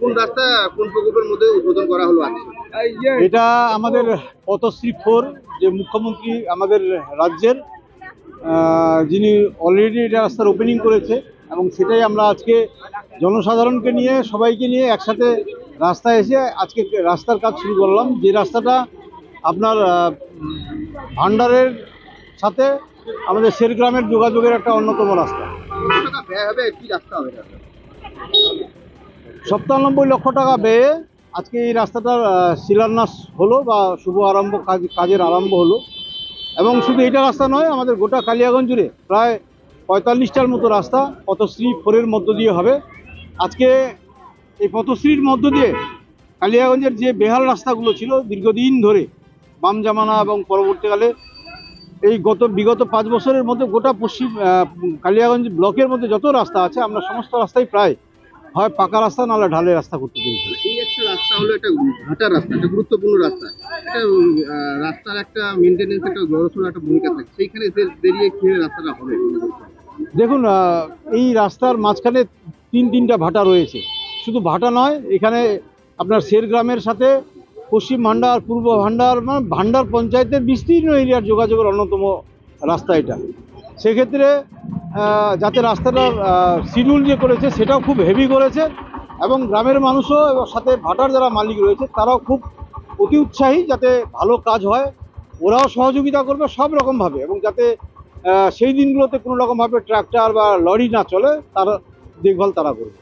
কোন রাস্তা কোন প্রকল্পের মধ্যে উদ্বোধন করা হলো এটা আমাদের পথশ্রী ফোর যে মুখ্যমন্ত্রী আমাদের রাজ্যের যিনি অলরেডি এটা রাস্তার ওপেনিং করেছে এবং সেটাই আমরা আজকে জনসাধারণকে নিয়ে সবাইকে নিয়ে একসাথে রাস্তায় এসে আজকে রাস্তার কাজ শুরু করলাম। যে রাস্তাটা আপনার ভান্ডারের সাথে আমাদের শেরগ্রামের যোগাযোগের একটা অন্যতম রাস্তা। হবে? কি রাস্তা হবে? সপ্তানব্বই লক্ষ টাকা ব্যয়ে আজকে এই রাস্তাটার শিলান্যাস হলো বা শুভ আরম্ভ, কাজ, কাজের আরম্ভ হলো। এবং শুধু এইটা রাস্তা নয়, আমাদের গোটা কালিয়াগঞ্জ জুড়ে প্রায় পঁয়তাল্লিশটার মতো রাস্তা পথশ্রী ফোরের মধ্য দিয়ে হবে। আজকে এই পথশ্রীর মধ্য দিয়ে কালিয়াগঞ্জের যে বেহাল রাস্তাগুলো ছিল, দীর্ঘদিন ধরে বাম জামানা এবং পরবর্তীকালে এই গত, বিগত পাঁচ বছরের মধ্যে গোটা পশ্চিম কালিয়াগঞ্জ ব্লকের মধ্যে যত রাস্তা আছে, আমরা সমস্ত রাস্তাই প্রায় হয় পাকা রাস্তা নাহলে ঢালের রাস্তা করতে পেরেছি এই একটা রাস্তা হলো একটা ঘাটার রাস্তা একটা গুরুত্বপূর্ণ রাস্তা। এটা রাস্তার একটা মেনটেনেন্স একটা ভূমিকা থাকে। সেইখানে যে- বেরিয়ে কীভাবে রাস্তাটা হবে। দেখুন এই রাস্তার মাঝখানে তিন তিনটা ভাটা রয়েছে। শুধু ভাটা নয় এখানে আপনার শেরগ্রামের সাথে পশ্চিম ভান্ডার পূর্ব ভান্ডার মানে ভান্ডার পঞ্চায়েতের বিস্তীর্ণ এরিয়ার যোগাযোগের অন্যতম রাস্তা এটা। সেক্ষেত্রে যাতে রাস্তাটা শিডিউল যে করেছে, সেটাও খুব হেভি করেছে। এবং গ্রামের মানুষও এবং সাথে ভাটার যারা মালিক রয়েছে, তারাও খুব অতি উৎসাহী যাতে ভালো কাজ হয়। ওরাও সহযোগিতা করবে সব রকমভাবে এবং যাতে সেই দিনগুলোতে কোনো রকমভাবে ট্রাক্টর বা লরি না চলে, তার দেখভাল তারা করবে।